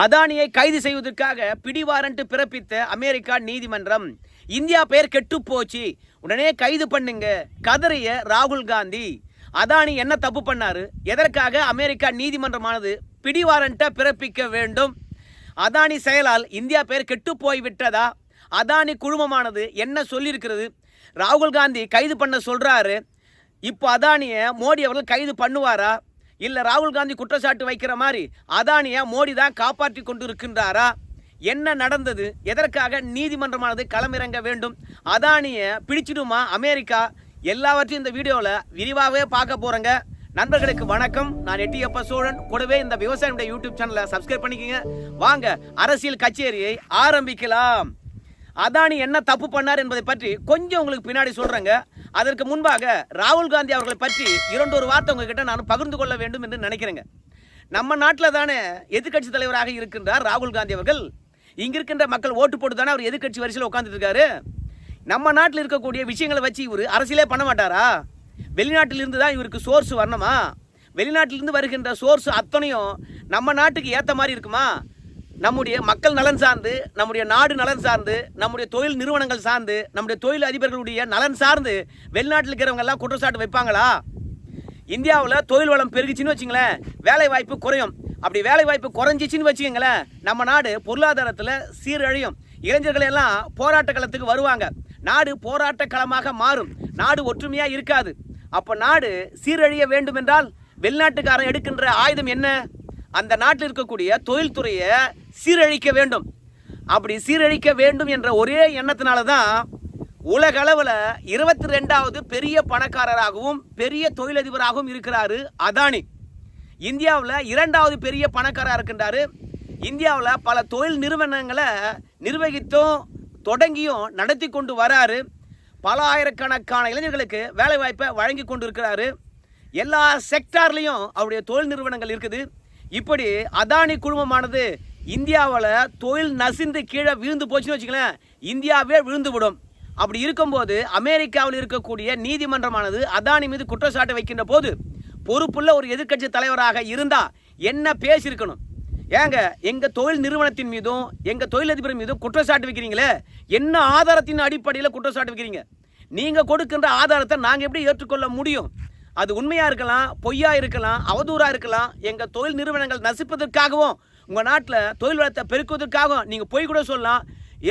அதானியை கைது செய்வதற்காக பிடிவாரண்ட் பிறப்பித்த அமெரிக்கா நீதிமன்றம் இந்தியா பெயர் கெட்டு போச்சு. உடனே கைது பண்ணுங்க. கதறிய ராகுல் காந்தி. அதானி என்ன தப்பு பண்ணாரு? எதற்காக அமெரிக்கா நீதிமன்றமானது பிடிவாரண்ட்டை பிறப்பிக்க வேண்டும்? அதானி செயலால் இந்தியா பெயர் கெட்டு போய் விட்டதா அதானி குழுமமானது என்ன சொல்லியிருக்கிறது? ராகுல் காந்தி கைது பண்ண சொல்றாரு. இப்போ அதானியை மோடி அவர்கள் கைது பண்ணுவாரா? இல்லை ராகுல் காந்தி குற்றச்சாட்டு வைக்கிற மாதிரி அதானியை மோடி தான் காப்பாற்றி கொண்டு இருக்கின்றாரா என்ன நடந்தது? எதற்காக நீதிமன்றமானது களமிறங்க வேண்டும்? அதானியை பிடிச்சிடுமா அமெரிக்கா? எல்லாவற்றையும் இந்த வீடியோவில் விரிவாகவே பார்க்க போகிறேங்க நண்பர்களுக்கு வணக்கம். நான் எட்டியப்ப சோழன். கூடவே இந்த விவசாயியுடைய யூடியூப் சேனலை சப்ஸ்கிரைப் பண்ணிக்கங்க. வாங்க அரசியல் கச்சேரியை ஆரம்பிக்கலாம். அதானி என்ன தப்பு பண்ணார் என்பதை பற்றி கொஞ்சம் உங்களுக்கு பின்னாடி சொல்றேங்க. அதற்கு முன்பாக ராகுல் காந்தி அவர்களை பற்றி இரண்டொரு வார்த்தை உங்ககிட்ட நான் பகிர்ந்து கொள்ள வேண்டும் என்று நினைக்கிறேங்க. நம்ம நாட்டில் தானே எதிர்க்கட்சி தலைவராக இருக்கின்றார் ராகுல் காந்தி அவர்கள். இங்கே இருக்கின்ற மக்கள் ஓட்டு போட்டு தானே அவர் எதிர்கட்சி வரிசையில் உட்காந்துட்டு இருக்காரு. நம்ம நாட்டில் இருக்கக்கூடிய விஷயங்களை வச்சு இவர் அரசியலே பண்ண மாட்டாரா? வெளிநாட்டிலிருந்து தான் இவருக்கு சோர்ஸ் வரணுமா? வெளிநாட்டிலிருந்து வருகின்ற சோர்ஸ் அத்தனையும் நம்ம நாட்டுக்கு ஏற்ற மாதிரி இருக்குமா? நம்முடைய மக்கள் நலன் சார்ந்து நம்முடைய நாடு நலன் சார்ந்து நம்முடைய தொழில் நிறுவனங்கள் சார்ந்து நம்முடைய தொழில் அதிபர்களுடைய நலன் சார்ந்து வெளிநாட்டில் இருக்கிறவங்க எல்லாம் குற்றச்சாட்டு வைப்பாங்களா? இந்தியாவில் தொழில் வளம் பெருகிச்சுன்னு வச்சுங்களேன் வேலை வாய்ப்பு குறையும். அப்படி வேலை வாய்ப்பு குறைஞ்சிச்சின்னு வச்சுக்கோங்களேன் நம்ம நாடு பொருளாதாரத்தில் சீரழியும். இளைஞர்கள் எல்லாம் போராட்ட களத்துக்கு வருவாங்க. நாடு போராட்ட களமாக மாறும். நாடு ஒற்றுமையாக இருக்காது. அப்போ நாடு சீரழிய வேண்டும் என்றால் வெளிநாட்டுக்காரன் எடுக்கின்ற ஆயுதம் என்ன? அந்த நாட்டில் இருக்கக்கூடிய தொழில்துறையை சீரழிக்க வேண்டும். அப்படி சீரழிக்க வேண்டும் என்ற ஒரே எண்ணத்தினால தான் உலக அளவில் இருபத்தி ரெண்டாவது பெரிய பணக்காரராகவும் பெரிய தொழிலதிபராகவும் இருக்கிறாரு அதானி. இந்தியாவில் இரண்டாவது பெரிய பணக்காரராக இருக்கின்றாரு. இந்தியாவில் பல தொழில் நிறுவனங்களை நிர்வகித்தும் தொடங்கியும் நடத்தி கொண்டு வராரு. பல ஆயிரக்கணக்கான இளைஞர்களுக்கு வேலை வாய்ப்பை வழங்கி கொண்டு இருக்கிறாரு எல்லா செக்டார்லேயும் அவருடைய தொழில் நிறுவனங்கள் இருக்குது. இப்படி அதானி குழுமமானது இந்தியாவில் தொழில் நசிந்து கீழே விழுந்து போச்சுன்னு வச்சுக்கலாம் இந்தியாவே விழுந்து விடும் அப்படி இருக்கும்போது அமெரிக்காவில் இருக்கக்கூடிய நீதிமன்றமானது அதானி மீது குற்றச்சாட்டு வைக்கின்ற போது பொறுப்புள்ள ஒரு எதிர்க்கட்சி தலைவராக இருந்தால் என்ன பேசியிருக்கணும்? ஏங்க எங்கள் தொழில் நிறுவனத்தின் மீதும் எங்கள் தொழிலதிபர் மீதும் குற்றச்சாட்டு வைக்கிறீங்களே? என்ன ஆதாரத்தின் அடிப்படையில் குற்றச்சாட்டு வைக்கிறீங்க? நீங்கள் கொடுக்கின்ற ஆதாரத்தை நாங்கள் எப்படி ஏற்றுக்கொள்ள முடியும்? அது உண்மையாக இருக்கலாம் பொய்யா இருக்கலாம் அவதூறாக இருக்கலாம் எங்கள் தொழில் நிறுவனங்கள் நசிப்பதற்காகவும் உங்கள் நாட்டில் தொழில் வளத்தை பெருக்குவதற்காகவும் நீங்கள் போய் கூட சொல்லலாம்.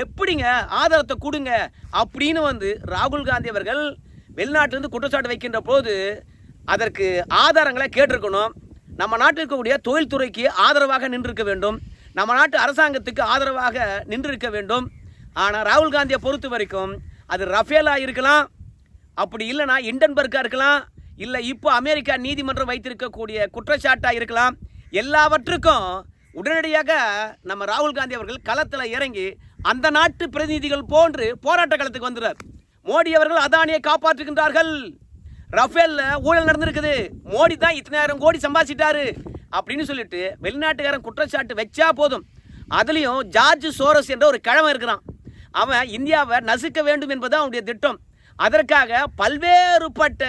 எப்படிங்க ஆதாரத்தை கொடுங்க அப்படின்னு வந்து ராகுல் காந்தி அவர்கள் வெளிநாட்டிலிருந்து குற்றச்சாட்டு வைக்கின்ற போது அதற்கு ஆதாரங்களை கேட்டிருக்கணும். நம்ம நாட்டில் இருக்கக்கூடிய தொழில்துறைக்கு ஆதரவாக நின்றிருக்க வேண்டும். நம்ம நாட்டு அரசாங்கத்துக்கு ஆதரவாக நின்றிருக்க வேண்டும். ஆனால் ராகுல் காந்தியை பொறுத்த வரைக்கும் அது ரஃபேலாக இருக்கலாம். அப்படி இல்லைனா இண்டன்பர்க்காக இருக்கலாம். இல்லை இப்போ அமெரிக்கா நீதிமன்றம் வைத்திருக்கக்கூடிய குற்றச்சாட்டாக இருக்கலாம். எல்லாவற்றுக்கும் உடனடியாக நம்ம ராகுல் காந்தி அவர்கள் களத்தில் இறங்கி அந்த நாட்டு பிரதிநிதிகள் போன்று போராட்ட களத்துக்கு வந்துடுறார். மோடி அவர்கள் அதானியை காப்பாற்றுகின்றார்கள். ரஃபேலில் ஊழல் நடந்திருக்குது. மோடி தான் இத்தனாயிரம் கோடி சம்பாதிச்சிட்டாரு அப்படின்னு சொல்லிட்டு வெளிநாட்டுக்காரன் குற்றச்சாட்டு வச்சா போதும். அதுலேயும் ஜார்ஜ் சோரஸ் என்ற ஒரு கிழமை இருக்கிறான். அவன் இந்தியாவை நசுக்க வேண்டும் என்பது அவனுடைய திட்டம். அதற்காக பல்வேறுபட்ட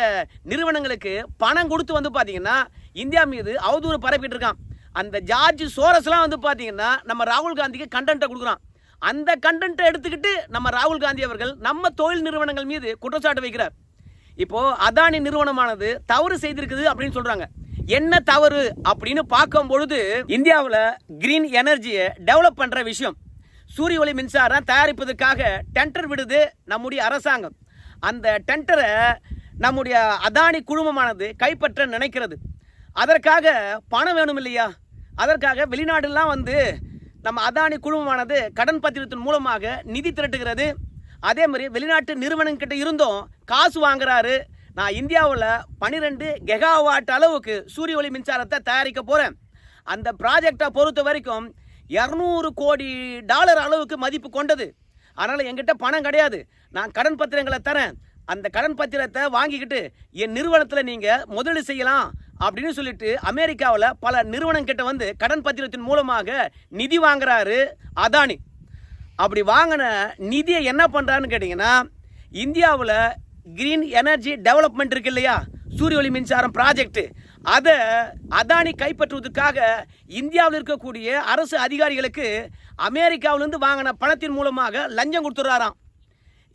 நிறுவனங்களுக்கு பணம் கொடுத்து வந்து பார்த்தீங்கன்னா இந்தியா மீது அவதூறு பரப்பிட்டு இருக்கான். அந்த ஜார்ஜ் சோரஸ்லாம் வந்து பார்த்தீங்கன்னா நம்ம ராகுல் காந்திக்கு கண்டென்ட்டை கொடுக்குறான். அந்த கண்டென்ட்டை எடுத்துக்கிட்டு நம்ம ராகுல் காந்தி அவர்கள் நம்ம தொழில் நிறுவனங்கள் மீது குற்றச்சாட்டு வைக்கிறார். இப்போ அதானி நிறுவனமானது தவறு செய்திருக்குது அப்படின்னு சொல்றாங்க. என்ன தவறு அப்படின்னு பார்க்கும் பொழுது இந்தியாவில் கிரீன் எனர்ஜியை டெவலப் பண்ற விஷயம். சூரிய ஒளி மின்சாரம் தயாரிப்பதற்காக டெண்டர் விடுது நம்முடைய அரசாங்கம். அந்த டெண்டரை நம்முடைய அதானி குழுமமானது கைப்பற்ற நினைக்கிறது. அதற்காக பணம் வேணும் இல்லையா? அதற்காக வெளிநாடுலாம் வந்து நம்ம அதானி குழுமமானது கடன் பத்திரத்தின் மூலமாக நிதி திரட்டுகிறது. அதே மாதிரி வெளிநாட்டு நிறுவனங்கிட்ட இருந்தும் காசு வாங்குறாரு. நான் இந்தியாவில் பன்னிரெண்டு கெகாவாட் அளவுக்கு சூரிய ஒளி மின்சாரத்தை தயாரிக்க போகிறேன் அந்த ப்ராஜெக்டை பொறுத்த வரைக்கும் இரநூறு கோடி டாலர் அளவுக்கு மதிப்பு கொண்டது. அதனால் என்கிட்ட பணம் கிடையாது. நான் கடன் பத்திரங்களை தரேன். அந்த கடன் பத்திரத்தை வாங்கிக்கிட்டு என் நிறுவனத்தில் நீங்கள் முதலீடு செய்யலாம். அப்படின்னு சொல்லிட்டு அமெரிக்காவில் பல நிறுவனங்கிட்ட வந்து கடன் பத்திரத்தின் மூலமாக நிதி வாங்குறாரு அதானி. அப்படி வாங்கின நிதியை என்ன பண்ணுறான்னு கேட்டிங்கன்னா இந்தியாவில் கிரீன் எனர்ஜி டெவலப்மெண்ட் இருக்கு இல்லையா? சூரிய ஒளி மின்சாரம் ப்ராஜெக்ட் அதை அதானி கைப்பற்றுவதற்காக இந்தியாவில் இருக்கக்கூடிய அரசு அதிகாரிகளுக்கு அமெரிக்காவிலிருந்து வாங்கின பணத்தின் மூலமாக லஞ்சம் கொடுத்துட்றாராம்.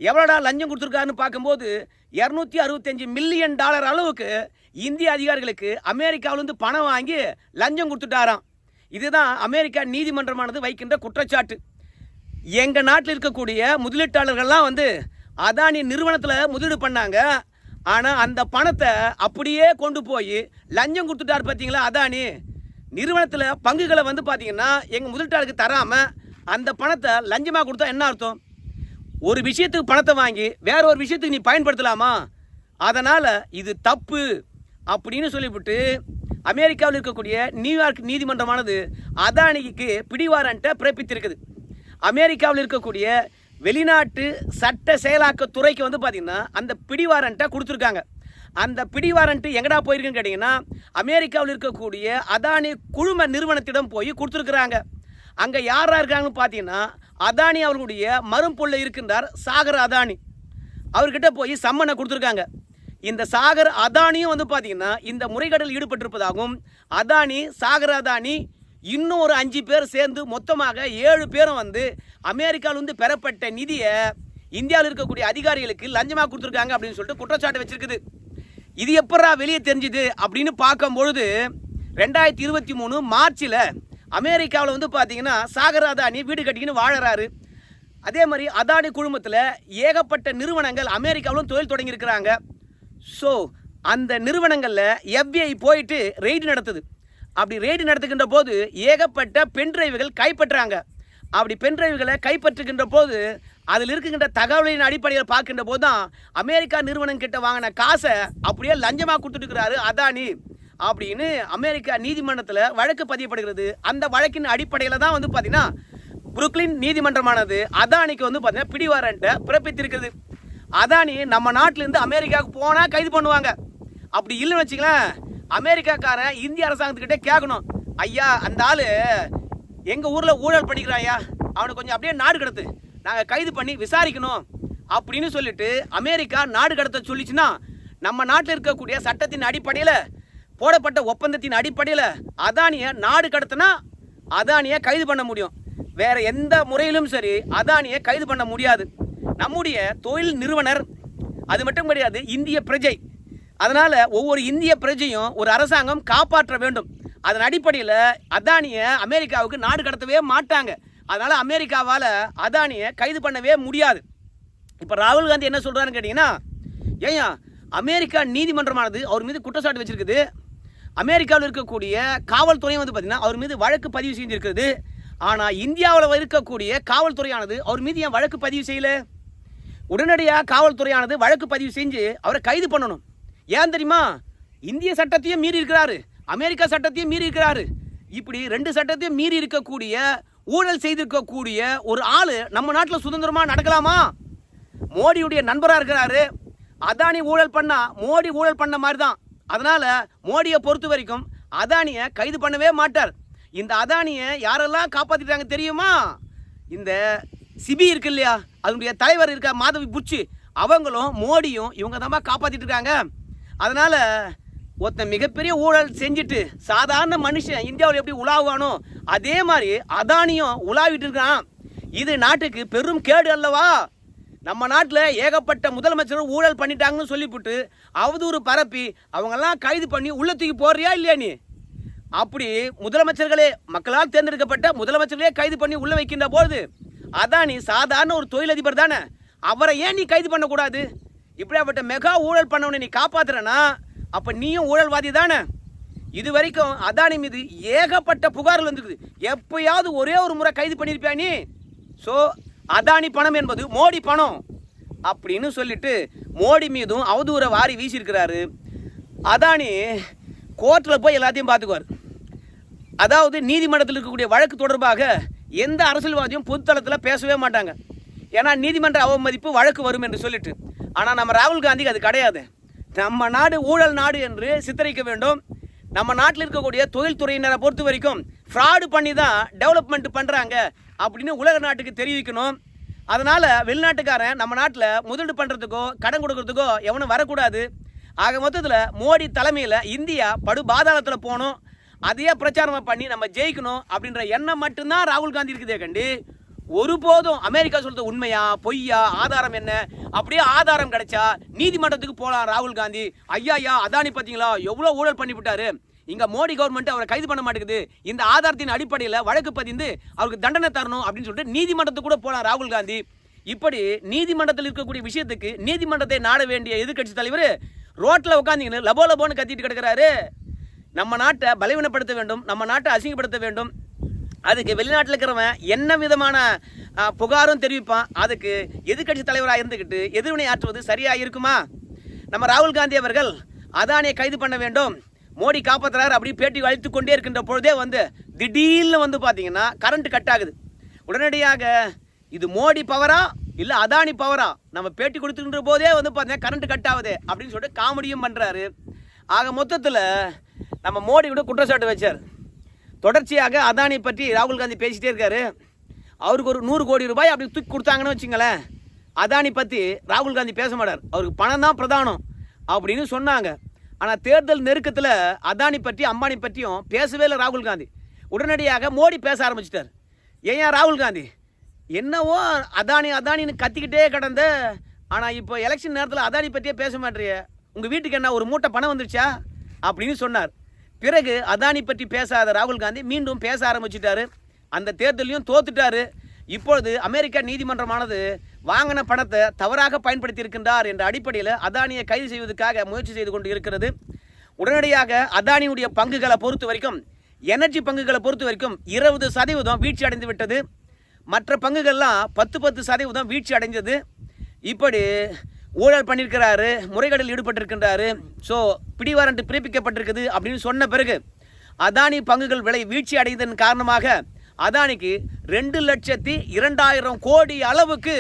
எவ்வளோடா லஞ்சம் கொடுத்துருக்காருன்னு பார்க்கும்போது இரநூத்தி அறுபத்தஞ்சு மில்லியன் டாலர் அளவுக்கு இந்திய அதிகாரிகளுக்கு அமெரிக்காவிலேருந்து பணம் வாங்கி லஞ்சம் கொடுத்துட்டாராம். இதுதான் அமெரிக்கா நீதிமன்றமானது வைக்கின்ற குற்றச்சாட்டு. எங்கள் நாட்டில் இருக்கக்கூடிய முதலீட்டாளர்கள்லாம் வந்து அதானி நிறுவனத்தில் முதலீடு பண்ணாங்க. ஆனால் அந்த பணத்தை அப்படியே கொண்டு போய் லஞ்சம் கொடுத்துட்டார் பார்த்தீங்களா அதானி? நிறுவனத்தில் பங்குகளை வந்து பார்த்தீங்கன்னா எங்கள் முதலீட்டாளருக்கு தராமல் அந்த பணத்தை லஞ்சமாக கொடுத்தா என்ன அர்த்தம்? ஒரு விஷயத்துக்கு பணத்தை வாங்கி வேற ஒரு விஷயத்துக்கு நீ பயன்படுத்தலாமா? அதனால் இது தப்பு அப்படின்னு சொல்லிவிட்டு அமெரிக்காவில் இருக்கக்கூடிய நியூயார்க் நீதிமன்றமானது அதானிக்கு பிடிவாரண்ட்டை பிறப்பித்திருக்குது. அமெரிக்காவில் இருக்கக்கூடிய வெளிநாட்டு சட்ட செயலாக்க துறைக்கு வந்து பார்த்தீங்கன்னா அந்த பிடிவாரண்ட்டை கொடுத்துருக்காங்க. அந்த பிடிவாரண்ட்டு எங்கடா போயிருக்குன்னு கேட்டிங்கன்னா அமெரிக்காவில் இருக்கக்கூடிய அதானி குழும நிறுவனத்திடம் போய் கொடுத்துருக்குறாங்க. அங்கே யாராக இருக்காங்கன்னு பார்த்தீங்கன்னா அதானி அவர்களுடைய மரும்புள்ள இருக்கின்றார் சாகர் அதானி. அவர்கிட்ட போய் சம்மனை கொடுத்துருக்காங்க. இந்த சாகர் அதானியும் வந்து பார்த்தீங்கன்னா இந்த முறைகேடில் ஈடுபட்டிருப்பதாகவும் அதானி சாகர் அதானி இன்னும் ஒரு அஞ்சு பேர் சேர்ந்து மொத்தமாக ஏழு பேரும் வந்து அமெரிக்காவிலிருந்து பெறப்பட்ட நிதியை இந்தியாவில் இருக்கக்கூடிய அதிகாரிகளுக்கு லஞ்சமாக கொடுத்துருக்காங்க அப்படின்னு சொல்லிட்டு குற்றச்சாட்டு வச்சிருக்குது. இது எப்படா வெளியே தெரிஞ்சுது அப்படின்னு பார்க்கும் பொழுது ரெண்டாயிரத்தி இருபத்தி மூணு மார்ச்சில் அமெரிக்காவில் வந்து பார்த்தீங்கன்னா சாகர் அதானி வீடு கட்டிக்கின்னு வாழறாரு. அதே மாதிரி அதானி குழுமத்தில் ஏகப்பட்ட நிறுவனங்கள் அமெரிக்காவிலும் தொழில் தொடங்கியிருக்கிறாங்க. ஸோ அந்த நிறுவனங்களில் எஃபிஐ போயிட்டு ரெய்டு நடத்துது. அப்படி ரெய்டு நடத்துகின்ற போது ஏகப்பட்ட பென் டிரைவுகள் கைப்பற்றாங்க. அப்படி பென் டிரைவுகளை கைப்பற்றுகின்ற போது அதில் இருக்கின்ற தகவலின் அடிப்படையில் பார்க்கின்ற போது தான் அமெரிக்கா நிறுவனம் கிட்ட வாங்கின காசை அப்படியே லஞ்சமாக கொடுத்துட்டுருக்கிறாரு அதானி. அப்படின்னு அமெரிக்கா நீதிமன்றத்தில் வழக்கு பதியப்படுகிறது. அந்த வழக்கின் அடிப்படையில் தான் வந்து பார்த்தீங்கன்னா புருக்லின் நீதிமன்றமானது அதானிக்கு வந்து பார்த்தீங்கன்னா பிடிவாரண்ட்டை பிறப்பித்திருக்குது அதானி நம்ம நாட்டிலேருந்து அமெரிக்காவுக்கு போனால் கைது பண்ணுவாங்க. அப்படி இல்லைன்னு வச்சுங்களேன் அமெரிக்காக்காரன் இந்திய அரசாங்கத்துக்கிட்டே கேட்கணும். ஐயா அந்த ஆள் எங்கள் ஊரில் ஊழல் பண்ணிக்கிறான் ஐயா. அவனை கொஞ்சம் அப்படியே நாடு கடத்து. நாங்கள் கைது பண்ணி விசாரிக்கணும் அப்படின்னு சொல்லிட்டு அமெரிக்கா நாடு கடத்த சொல்லிச்சுன்னா நம்ம நாட்டில் இருக்கக்கூடிய சட்டத்தின் அடிப்படையில் போடப்பட்ட ஒப்பந்தத்தின் அடிப்படையில் அதானியை நாடு கடத்தினா அதானியை கைது பண்ண முடியும். வேற எந்த முறையிலும் சரி அதானியை கைது பண்ண முடியாது. நம்முடைய தொழில் நிறுவனர் அது மட்டும் கிடையாது இந்திய பிரஜை. அதனால் ஒவ்வொரு இந்திய பிரஜையும் ஒரு அரசாங்கம் காப்பாற்ற வேண்டும். அதன் அடிப்படையில் அதானியை அமெரிக்காவுக்கு நாடு கடத்தவே மாட்டாங்க. அதனால் அமெரிக்காவால் அதானியை கைது பண்ணவே முடியாது. இப்போ ராகுல் காந்தி என்ன சொல்கிறாருன்னு கேட்டிங்கன்னா ஏய்யா அமெரிக்கா நீதிமன்றமானது அவர் மீது குற்றச்சாட்டு வச்சுருக்குது. அமெரிக்காவில் இருக்கக்கூடிய காவல்துறை வந்து பார்த்தீங்கன்னா அவர் மீது வழக்கு பதிவு செஞ்சிருக்கிறது. ஆனால் இந்தியாவில் இருக்கக்கூடிய காவல்துறையானது அவர் மீது ஏன் வழக்கு பதிவு செய்யல? உடனடியாக காவல்துறையானது வழக்கு பதிவு செஞ்சு அவரை கைது பண்ணணும். ஏன் தெரியுமா? இந்திய சட்டத்தையும் மீறி இருக்கிறாரு. அமெரிக்கா சட்டத்தையும் மீறி இருக்கிறாரு. இப்படி ரெண்டு சட்டத்தையும் மீறி இருக்கக்கூடிய ஊழல் செய்திருக்கக்கூடிய ஒரு ஆள் நம்ம நாட்டில் சுதந்திரமாக நடக்கலாமா? மோடியுடைய நண்பராக இருக்கிறாரு. அதானி ஊழல் பண்ணால் மோடி ஊழல் பண்ண மாதிரி தான் அதனால் மோடியை பொறுத்த வரைக்கும் அதானியை கைது பண்ணவே மாட்டார். இந்த அதானியை யாரெல்லாம் காப்பாற்றிட்டாங்க தெரியுமா? இந்த சிபி இருக்கு இல்லையா? அதனுடைய தலைவர் இருக்க மாதவி புட்சி. அவங்களும் மோடியும் இவங்க தான் காப்பாற்றிட்டு இருக்காங்க. அதனால் ஒருத்தன் மிகப்பெரிய ஊழல் செஞ்சுட்டு சாதாரண மனுஷன் இந்தியாவில் எப்படி உலாவானோ அதே மாதிரி அதானியும் உலாவிட்டு இருக்கான். இது நாட்டுக்கு பெரும் கேடு அல்லவா? நம்ம நாட்டில் ஏகப்பட்ட முதலமைச்சர் ஊழல் பண்ணிட்டாங்கன்னு சொல்லிவிட்டு அவதூறு பரப்பி அவங்கெல்லாம் கைது பண்ணி உள்ள தூக்கி போடுறியா இல்லையா நீ? அப்படி முதலமைச்சர்களே மக்களால் தேர்ந்தெடுக்கப்பட்ட முதலமைச்சர்களே கைது பண்ணி உள்ள வைக்கின்ற போது நீ சாதாரண ஒரு தொழிலதிபர் தானே. அவரை ஏன் நீ கைது பண்ணக்கூடாது? இப்படியாப்பட்ட மெகா ஊழல் பண்ணவனை நீ காப்பாத்துறனா? அப்ப நீயும் ஊழல்வாதி தானே. இது வரைக்கும் அதானி மீது ஏகப்பட்ட புகார்கள் வந்துருக்குது. எப்பயாவது ஒரே ஒரு முறை கைது பண்ணியிருப்பியா நீ? ஸோ அதானி பணம் என்பது மோடி பணம் அப்படின்னு சொல்லிட்டு மோடி மீதும் அவதூற வாரி வீசியிருக்கிறாரு. அதானி கோர்ட்டில் போய் எல்லாத்தையும் பார்த்துக்குவார். அதாவது நீதிமன்றத்தில் இருக்கக்கூடிய வழக்கு தொடர்பாக எந்த அரசியல்வாதியும் பொதுத்தளத்தில் பேசவே மாட்டாங்க. ஏன்னா நீதிமன்ற அவமதிப்பு வழக்கு வரும் என்று சொல்லிட்டு. ஆனால் நம்ம ராகுல் காந்திக்கு அது கிடையாது. நம்ம நாடு ஊழல் நாடு என்று சித்தரிக்க வேண்டும். நம்ம நாட்டில் இருக்கக்கூடிய தொழில்துறையினரை பொறுத்த வரைக்கும் ஃப்ராடு பண்ணி தான் டெவலப்மெண்ட் பண்ணுறாங்க அப்படின்னு உலக நாட்டுக்கு தெரிவிக்கணும். அதனால் வெளிநாட்டுக்காரன் நம்ம நாட்டில் முதலீடு பண்ணுறதுக்கோ கடன் கொடுக்கறதுக்கோ எவனும் வரக்கூடாது. ஆக மொத்தத்தில் மோடி தலைமையில் இந்தியா படு பாதாளத்தில் போகணும். அதையே பிரச்சாரமாக பண்ணி நம்ம ஜெயிக்கணும் அப்படின்ற எண்ணம் மட்டும்தான் ராகுல் காந்தி இருக்குதே கண்டி. ஒருபோதும் அமெரிக்கா சொல்றது உண்மையா பொய்யா ஆதாரம் என்ன? அப்படியே ஆதாரம் கிடைச்சா நீதிமன்றத்துக்கு போகலாம் ராகுல் காந்தி. ஐயா ஐயா அதானி பார்த்தீங்களா எவ்வளோ ஊழல் பண்ணிவிட்டாரு இங்கே இங்க மோடி கவர்மெண்ட் அவரை கைது பண்ண மாட்டேங்குது. இந்த ஆதாரத்தின் அடிப்படையில் வழக்கு பதிந்து அவருக்கு தண்டனை தரணும் அப்படின்னு சொல்லிட்டு நீதிமன்றத்துக்கு கூட போலாம் ராகுல் காந்தி. இப்படி நீதிமன்றத்தில் இருக்கக்கூடிய விஷயத்துக்கு நீதிமன்றத்தை நாட வேண்டிய எதிர்க்கட்சி தலைவர் ரோட்டில் உட்காந்திங்கன்னு லபோ லபோன்னு கத்திட்டு கிடக்கிறாரு. நம்ம நாட்டை பலவீனப்படுத்த வேண்டும் நம்ம நாட்டை அசிங்கப்படுத்த வேண்டும். அதுக்கு வெளிநாட்டில் இருக்கிறவன் என்ன விதமான புகாரும் தெரிவிப்பான். அதுக்கு எதிர்க்கட்சி தலைவராக இருந்துக்கிட்டு எதிர்வினை ஆற்றுவது சரியாக இருக்குமா? நம்ம ராகுல் காந்தி அவர்கள் அதானியை கைது பண்ண வேண்டும். மோடி காப்பாற்றுறாரு அப்படி பேட்டி அழித்து கொண்டே இருக்கின்ற பொழுதே வந்து திடீர்னு வந்து பார்த்தீங்கன்னா கரண்ட் கட் ஆகுது. உடனடியாக இது மோடி பவரா இல்லை அதானி பவரா? நம்ம பேட்டி கொடுத்துக்கின்ற போதே வந்து பார்த்தீங்கன்னா கரண்ட் கட் ஆகுது அப்படின்னு சொல்லிட்டு காமெடியும் பண்ணுறாரு ஆக மொத்தத்தில் நம்ம மோடி கூட குற்றச்சாட்டு வச்சார். தொடர்ச்சியாக அதானி பற்றி ராகுல் காந்தி பேசிகிட்டே இருக்காரு. அவருக்கு ஒரு நூறு கோடி ரூபாய் அப்படி தூக்கி கொடுத்தாங்கன்னு வச்சுங்களேன் அதானி பற்றி ராகுல் காந்தி பேச மாட்டார். அவருக்கு பணம் தான் பிரதானம் அப்படின்னு சொன்னாங்க. ஆனால் தேர்தல் நெருக்கத்தில் அதானி பற்றி அம்பானி பற்றியும் பேசவே இல்லை ராகுல் காந்தி. உடனடியாக மோடி பேச ஆரம்பிச்சிட்டார். ஏன் ஏன் ராகுல் காந்தி? என்னவோ அதானி அதானின்னு கத்திக்கிட்டே கிடந்த ஆனால் இப்போ எலெக்ஷன் நேரத்தில் அதானி பற்றியே பேச மாட்டேறிய. உங்கள் வீட்டுக்கு என்ன ஒரு மூட்டை பணம் வந்துருச்சா? அப்படின்னு சொன்னார். பிறகு அதானி பற்றி பேசாத ராகுல் காந்தி மீண்டும் பேச ஆரம்பிச்சிட்டாரு. அந்த தேர்தலையும் தோத்துட்டாரு. இப்பொழுது அமெரிக்கா நீதிமன்றமானது வாங்கின பணத்தை தவறாக பயன்படுத்தி இருக்கின்றார் என்ற அடிப்படையில் அதானியை கைது செய்வதற்காக முயற்சி செய்து கொண்டு இருக்கிறது. உடனடியாக அதானியுடைய பங்குகளை பொறுத்த வரைக்கும் எனர்ஜி பங்குகளை பொறுத்த வரைக்கும் இருபது சதவீதம் வீழ்ச்சி அடைந்து விட்டது. மற்ற பங்குகள்லாம் பத்து பத்து சதவீதம் வீழ்ச்சி அடைஞ்சது. இப்படி ஊழல் பண்ணியிருக்கிறாரு முறைகேடில் ஈடுபட்டிருக்கின்றாரு. ஸோ பிடிவாரண்ட் பிறப்பிக்கப்பட்டிருக்குது அப்படின்னு சொன்ன பிறகு அதானி பங்குகள் விலை வீழ்ச்சி அடைந்ததன் காரணமாக அதானிக்கு ரெண்டு லட்சத்தி இரண்டாயிரம் கோடி அளவுக்கு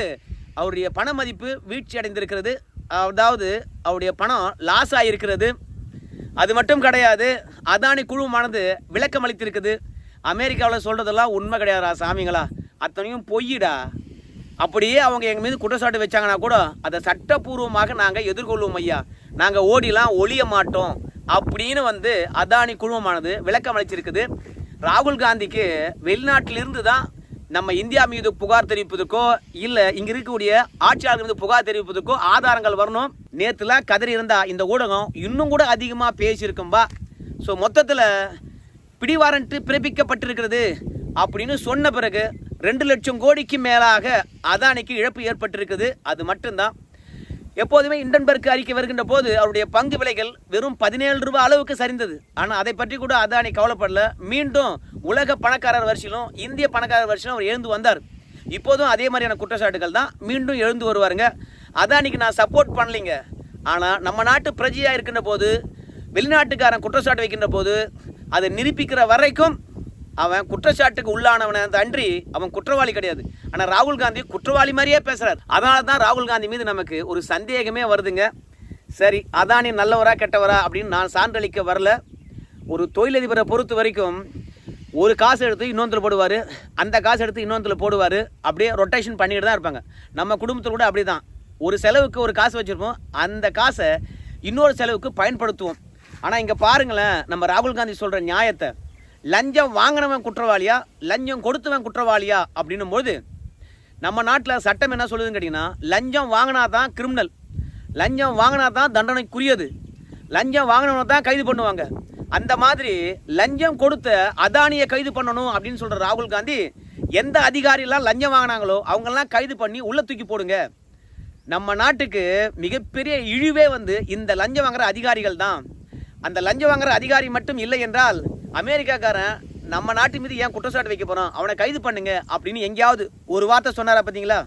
அவருடைய பண மதிப்பு வீழ்ச்சி அடைந்திருக்கிறது. அதாவது அவருடைய பணம் லாஸ் ஆகியிருக்கிறது அது மட்டும் கிடையாது அதானி குழுவானது விளக்கம் அளித்திருக்குது அமெரிக்காவில் சொல்கிறதெல்லாம் உண்மை கிடையாதா சாமிங்களா. அத்தனையும் பொய்யிடா. அப்படியே அவங்க எங்கள் மீது குற்றச்சாட்டு வச்சாங்கன்னா கூட அதை சட்டப்பூர்வமாக நாங்கள் எதிர்கொள்வோம் ஐயா. நாங்கள் ஓடிலாம் ஒளிய மாட்டோம் அப்படின்னு வந்து அதானி குழுமமானது விளக்கம் அளிச்சிருக்குது. ராகுல் காந்திக்கு வெளிநாட்டிலிருந்து தான் நம்ம இந்தியா மீது புகார் தெரிவிப்பதற்கோ இல்லை இங்கே இருக்கக்கூடிய ஆட்சியாளர்கள் மீது புகார் தெரிவிப்பதற்கோ ஆதாரங்கள் வரணும். நேற்றுலாம் கதறி இருந்தா இந்த ஊடகம் இன்னும் கூட அதிகமாக பேசியிருக்கும்பா ஸோ மொத்தத்தில் பிடிவாரண்ட்டு பிறப்பிக்கப்பட்டிருக்கிறது அப்படின்னு சொன்ன பிறகு ரெண்டு லட்சம் கோடிக்கு மேலாக அதானிக்கு இழப்பு ஏற்பட்டிருக்குது. அது மட்டும்தான். எப்போதுமே இண்டன்பர்க் அறிக்கை வருகின்ற போது அவருடைய பங்கு விலைகள் வெறும் பதினேழு ரூபாய் அளவுக்கு சரிந்தது. ஆனால் அதை பற்றி கூட அதானி கவலைப்படல. மீண்டும் உலக பணக்காரர் வரிசையிலும் இந்திய பணக்காரர் வரிசையிலும் அவர் எழுந்து வந்தார். இப்போதும் அதே மாதிரியான குற்றச்சாட்டுகள் தான் மீண்டும் எழுந்து வருவாருங்க. அதானிக்கு நான் சப்போர்ட் பண்ணலைங்க. ஆனால் நம்ம நாட்டு பிரஜையாக இருக்கின்ற போது வெளிநாட்டுக்காரன் குற்றச்சாட்டு வைக்கின்ற போது அதை நிரூபிக்கிற வரைக்கும் அவன் குற்றச்சாட்டுக்கு உள்ளானவன அன்றி அவன் குற்றவாளி கிடையாது. ஆனால் ராகுல் காந்தி குற்றவாளி மாதிரியே பேசுகிறார் அதனால தான் ராகுல் காந்தி மீது நமக்கு ஒரு சந்தேகமே வருதுங்க. சரி அதானி நல்லவரா கெட்டவரா அப்படின்னு நான் சான்றளிக்க வரல. ஒரு தொழிலதிபரை பொறுத்த வரைக்கும் ஒரு காசு எடுத்து இன்னொன்றில் போடுவார் அந்த காசு எடுத்து இன்னொன்றில் போடுவார் அப்படியே ரொட்டேஷன் பண்ணிட்டு தான் இருப்பாங்க. நம்ம குடும்பத்தில் கூட அப்படி தான் ஒரு செலவுக்கு ஒரு காசு வச்சுருப்போம் அந்த காசை இன்னொரு செலவுக்கு பயன்படுத்துவோம். ஆனால் இங்கே பாருங்களேன் நம்ம ராகுல் காந்தி சொல்கிற நியாயத்தை. லஞ்சம் வாங்கினவன் குற்றவாளியா? லஞ்சம் கொடுத்தவன் குற்றவாளியா? அப்படின்னும் போது நம்ம நாட்டில் சட்டம் என்ன சொல்லுதுன்னு கேட்டிங்கன்னா லஞ்சம் வாங்கினா தான் கிரிமினல் லஞ்சம் வாங்கினா தான் தண்டனைக்குரியது. லஞ்சம் வாங்கினவனை தான் கைது பண்ணுவாங்க. அந்த மாதிரி லஞ்சம் கொடுத்த அதானியை கைது பண்ணணும் அப்படின்னு சொல்கிற ராகுல் காந்தி எந்த அதிகாரியெல்லாம் லஞ்சம் வாங்கினாங்களோ அவங்கெல்லாம் கைது பண்ணி உள்ளே தூக்கி போடுங்க. நம்ம நாட்டுக்கு மிகப்பெரிய இழிவே வந்து இந்த லஞ்சம் வாங்குற அதிகாரிகள் தான். அந்த லஞ்சம் வாங்குற அதிகாரி மட்டும் இல்லை என்றால் அமெரிக்காக்காரன் நம்ம நாட்டு மீது ஏன் குற்றச்சாட்டு வைக்க போகிறோம் அவனை கைது பண்ணுங்க அப்படின்னு எங்கேயாவது ஒரு வார்த்தை சொன்னாரா பார்த்தீங்களா?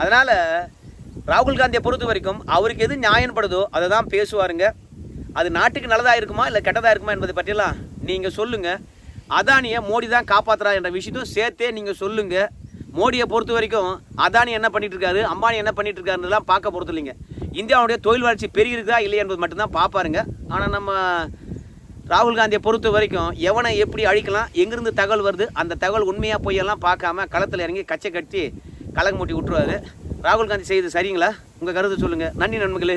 அதனால் ராகுல் காந்தியை பொறுத்த வரைக்கும் அவருக்கு எது நியாயப்படுதோ அதை தான் பேசுவாருங்க. அது நாட்டுக்கு நல்லதாக இருக்குமா இல்லை கெட்டதாக இருக்குமா என்பதை பற்றியெல்லாம் நீங்கள் சொல்லுங்கள் அதானியை மோடி தான் காப்பாற்றுறா என்ற விஷயத்தையும் சேர்த்தே நீங்கள் சொல்லுங்கள் மோடியை பொறுத்த வரைக்கும் அதானி என்ன பண்ணிட்டு இருக்காரு அம்பானி என்ன பண்ணிட்டு இருக்காருலாம் பார்க்க பொறுத்து இல்லைங்க இந்தியாவுடைய தொழில் வளர்ச்சி பெருகிருக்கா இல்லையா என்பது மட்டும்தான் பார்ப்பாருங்க. ஆனால் நம்ம ராகுல் காந்தியை பொறுத்த வரைக்கும் எவனை எப்படி அழிக்கலாம் எங்கேருந்து தகவல் வருது அந்த தகவல் உண்மையாக பொய்யெல்லாம் பார்க்காம களத்தில் இறங்கி கச்சை கட்டி கலக்கு மூட்டி விட்டுருவாரு. ராகுல் காந்தி செய்து சரிங்களா? உங்கள் கருத்து சொல்லுங்கள் நன்றி நண்பர்களே.